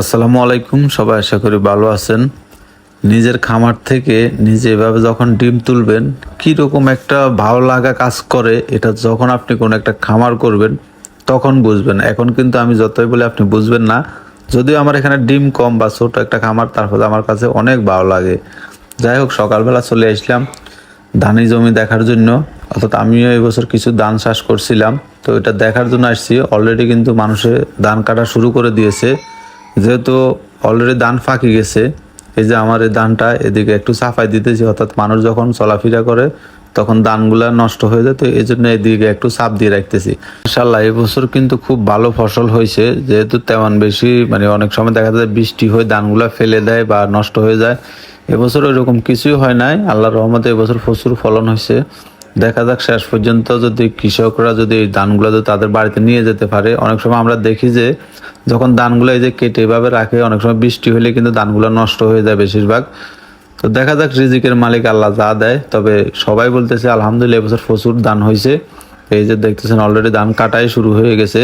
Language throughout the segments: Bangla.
আসসালামু আলাইকুম, সবাই আশা করি ভালো আছেন। নিজের খামার থেকে নিজে এভাবে যখন ডিম তুলবেন, কীরকম একটা ভালো লাগা কাজ করে, এটা যখন আপনি কোনো একটা খামার করবেন, তখন বুঝবেন। এখন কিন্তু আমি যতই বলে আপনি বুঝবেন না। যদিও আমার এখানে ডিম কম বা ছোট একটা খামার তারপরে আমার কাছে অনেক ভালো লাগে। যাই হোক, সকালবেলা চলে আসলাম ধানি জমি দেখার জন্য। অর্থাৎ আমিও এবছর কিছু ধান চাষ করছিলাম। তো এটা দেখার জন্য আসছি। অলরেডি কিন্তু মানুষে ধান কাটা শুরু করে দিয়েছে। যেহেতু অলরেডি ধান ফাঁকি গেছে, এই যে আমার এই ধানটা এদিকে একটু সাফাই দিতেছি, অর্থাৎ মানুষ যখন চলাফেরা করে, তখন ধানগুলা নষ্ট হয়ে যায়, তো এই জন্য এদিকে একটু চাপ দিয়ে রাখতেছি। ইনশাল্লাহ এবছর কিন্তু খুব ভালো ফসল হয়েছে, যেহেতু তেমন বেশি মানে অনেক সময় দেখা যায় বৃষ্টি হয়ে ধানগুলা ফেলে দেয় বা নষ্ট হয়ে যায়। এবছর ওইরকম কিছুই হয় নাই আল্লাহ রহমতে এবছর প্রচুর ফলন হয়েছে। দেখা যাক শেষ পর্যন্ত যদি কৃষকরা যদি এই ধানগুলো যদি তাদের বাড়িতে নিয়ে যেতে পারে, অনেক সময় আমরা দেখি যে যখন ধানগুলো এই যে কেটে এভাবে রাখে, অনেক সময় বৃষ্টি হলে কিন্তু ধানগুলো নষ্ট হয়ে যায় বেশিরভাগ। তো দেখা যাক রিজিকের মালিক আল্লাহ যা দেয়। তবে সবাই বলতেছে, আলহামদুলিল্লাহ, এবছর প্রচুর ধান হয়েছে এই যে দেখতেছেন অলরেডি ধান কাটাই শুরু হয়ে গেছে।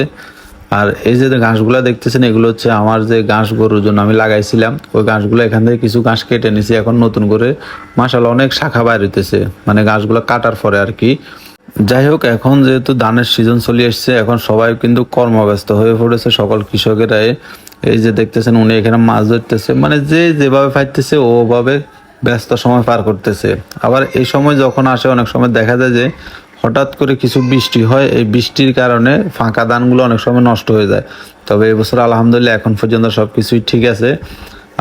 আর এই যে ঘাসগুলো দেখতেছেন, এগুলো হচ্ছে আমার যে ঘাস গরুর জন্য আমি লাগাইছিলাম। ওই ঘাসগুলো এখান থেকে কিছু ঘাস কেটে নিছি, এখন নতুন করে মাসাল অনেক শাখা হইতেছে। মানে ঘাসগুলো কাটার পরে আর কি। যাই হোক, এখন যেহেতু ধানের সিজন চলে এসছে, এখন সবাই কিন্তু কর্মব্যস্ত হয়ে পড়েছে সকল কৃষকেরাই। এই যে দেখতেছেন, উনি এখানে মাছ ধরতেছে। মানে যে যেভাবে পাইতেছে, ওভাবে ব্যস্ত সময় পার করতেছে। আবার এই সময় যখন আসে, অনেক সময় দেখা যায় যে হঠাৎ করে কিছু বৃষ্টি হয়, এই বৃষ্টির কারণে ফাঁকা ধানগুলো অনেক সময় নষ্ট হয়ে যায়। তবে এবছর আলহামদুলিল্লাহ এখন পর্যন্ত সব কিছুই ঠিক আছে।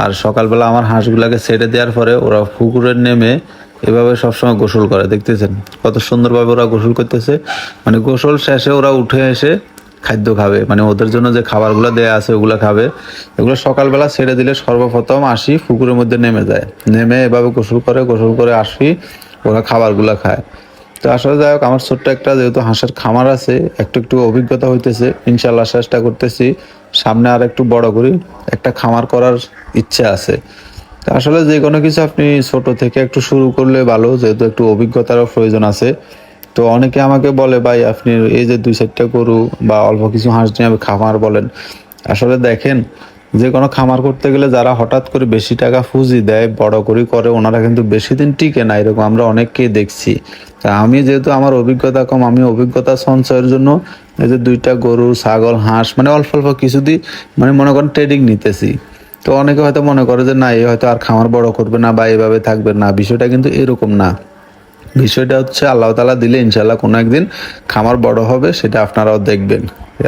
আর সকালবেলা আমার হাঁসগুলাকে ছেড়ে দেওয়ার পরে ওরা পুকুরে নেমে এভাবে সবসময় গোসল করে, দেখতেছেন? কত সুন্দরভাবে ওরা গোসল করতেছে। মানে গোসল শেষে ওরা উঠে এসে খাদ্য খাবে। মানে ওদের জন্য যে খাবারগুলো দেয়া আছে ওগুলো খাবে। এগুলো সকালবেলা ছেড়ে দিলে সর্বপ্রথম আসি পুকুরের মধ্যে নেমে যায়। নেমে এভাবে গোসল করে গোসল করে আসি, ওরা খাবারগুলো খায়। তো আসলে যাই হোক, আমার ছোট্ট একটা যেহেতু হাঁসের খামার আছে, একটু একটু অভিজ্ঞতা হইতেছে। ইনশাল্লাহ চেষ্টা করতেছি। সামনে আর একটু বড় করি, একটা খামার করার ইচ্ছা আছে। আসলে যে কোনো কিছু আপনি ছোট থেকে একটু শুরু করলে ভালো, যেহেতু একটু অভিজ্ঞতারও প্রয়োজন আছে। তো অনেকে আমাকে বলে, ভাই, আপনি এই যে দুই চারটা গরু বা অল্প কিছু হাঁস নিয়ে খামার বলেন। আসলে দেখেন যে কোনো খামার করতে গেলে যারা হঠাৎ করে বেশি টাকা পুঁজি দেয়, বড় করে করে, ওনারা কিন্তু বেশি দিন টিকে না, এরকম আমরা অনেককেই দেখছি। তা আমি যেহেতু আমার অভিজ্ঞতা কম, আমি অভিজ্ঞতা সঞ্চয়ের জন্য এই যে দুইটা গরু, ছাগল, হাঁস মানে অল্প অল্প কিছুদিন মানে মনে করেন ট্রেডিং নিতেছি। তো অনেকে হয়তো মনে করে যে না, এ হয়তো আর খামার বড় করবে না বা এভাবে থাকবে না, বিষয়টা কিন্তু এরকম না। বিষয়টা হচ্ছে আল্লাহ তালা দিলে ইনশাল্লাহ কোনো একদিন খামার বড় হবে, সেটা আপনারাও দেখবেন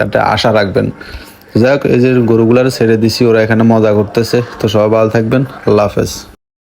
এটা আশা রাখবেন। যাই হোক এই যে গরুগুলার ছেড়ে দিছি, ওরা এখানে মজা করতেছে। তো সবাই ভালো থাকবেন, আল্লাহ হাফেজ।